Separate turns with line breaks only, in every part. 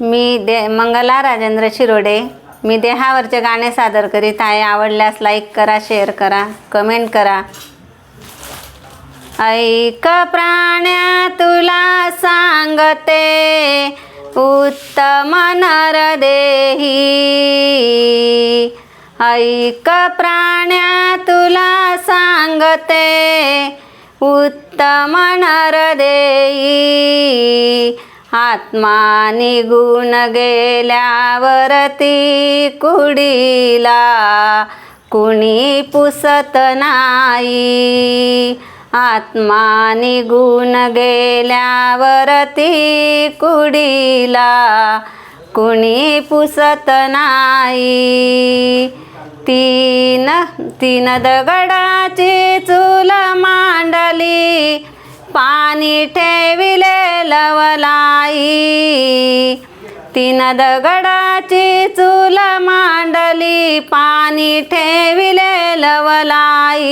मी दे मंगला राजेंद्र शिरोडे. मी देहावरचे गाणे सादर करीत आहे. आवडल्यास लाईक करा शेअर करा कमेंट करा. ऐक प्राण्या तुला सांगते उत्तम नरदेही. ऐक प्राण्या तुला सांगते उत्तम नरदेही. आत्मा निघून गेल्यावरती कुडीला कुणी पुसत नाही. आत्मा निघून गेल्यावरती कुडीला कुणी पुसत नाही. तीन तीन दगडाची चूल मांडली पाणी ठेविले लवलाई तीन दगडाची चूल मांडली पाणी ठेविले लवलाई.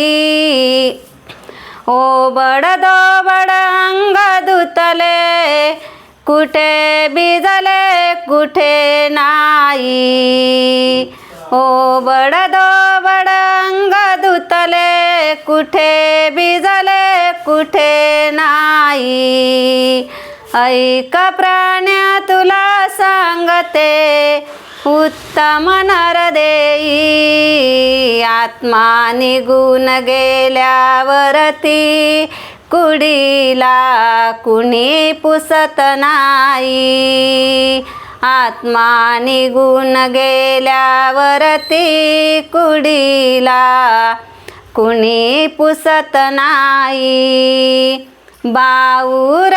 ओ बड बड अंग दुतले कुठे भिजले कुठे नाही. ओ बड बड अंग दुतले कुठे भिजले कुठे नाही. ऐक प्राण्या तुला सांगते उत्तम नरदेई. आत्मा निघून गेल्यावरती कुडीला कुणी पुसत नाही. आत्मा निघून गेल्यावरती कुडीला कुणी पुसत नाही. बाऊ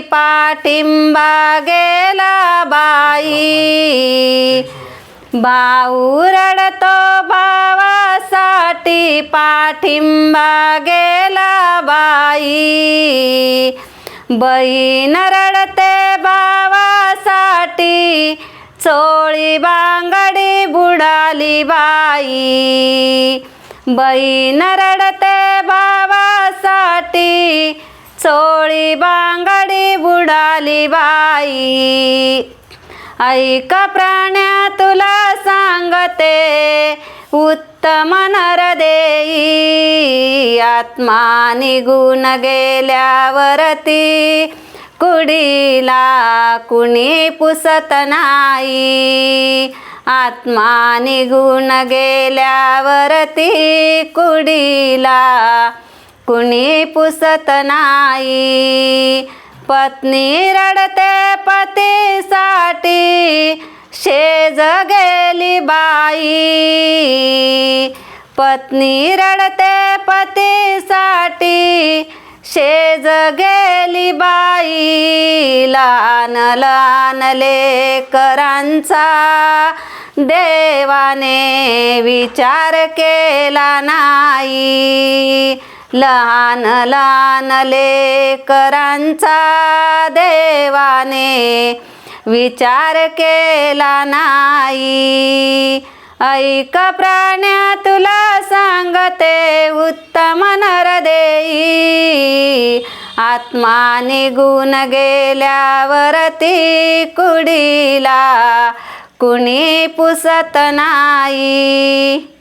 पाठिंबा गेला बाई. बाऊ रडतो भावासाठी पाठिंबा गेला बाई. बहीण रडते भावासाठी चोळी बांगडी बुडाली बाई. बहीण रडते भावासाठी आई ऐक प्राण्या तुला सांगते उत्तम नरदेई आत्मा निघून गेल्यावरती कुडीला कुणी पुसत नाही. आत्मा निघून गेल्यावरती कुडीला कुणी पुसत नाही. पत्नी रडते पतीसाठी शेज गेली बाई. पत्नी रडते पतीसाठी शेज गेली बाई. लहान लहान लेकरांचा देवाने विचार केला नाही. लहान लहान लेकरांचा देवाने विचार केला नाही. ऐक प्राण्या तुला सांगते उत्तम नरदेई. आत्मा निघून गेल्यावरती कुडीला कुणी पुसत नाही.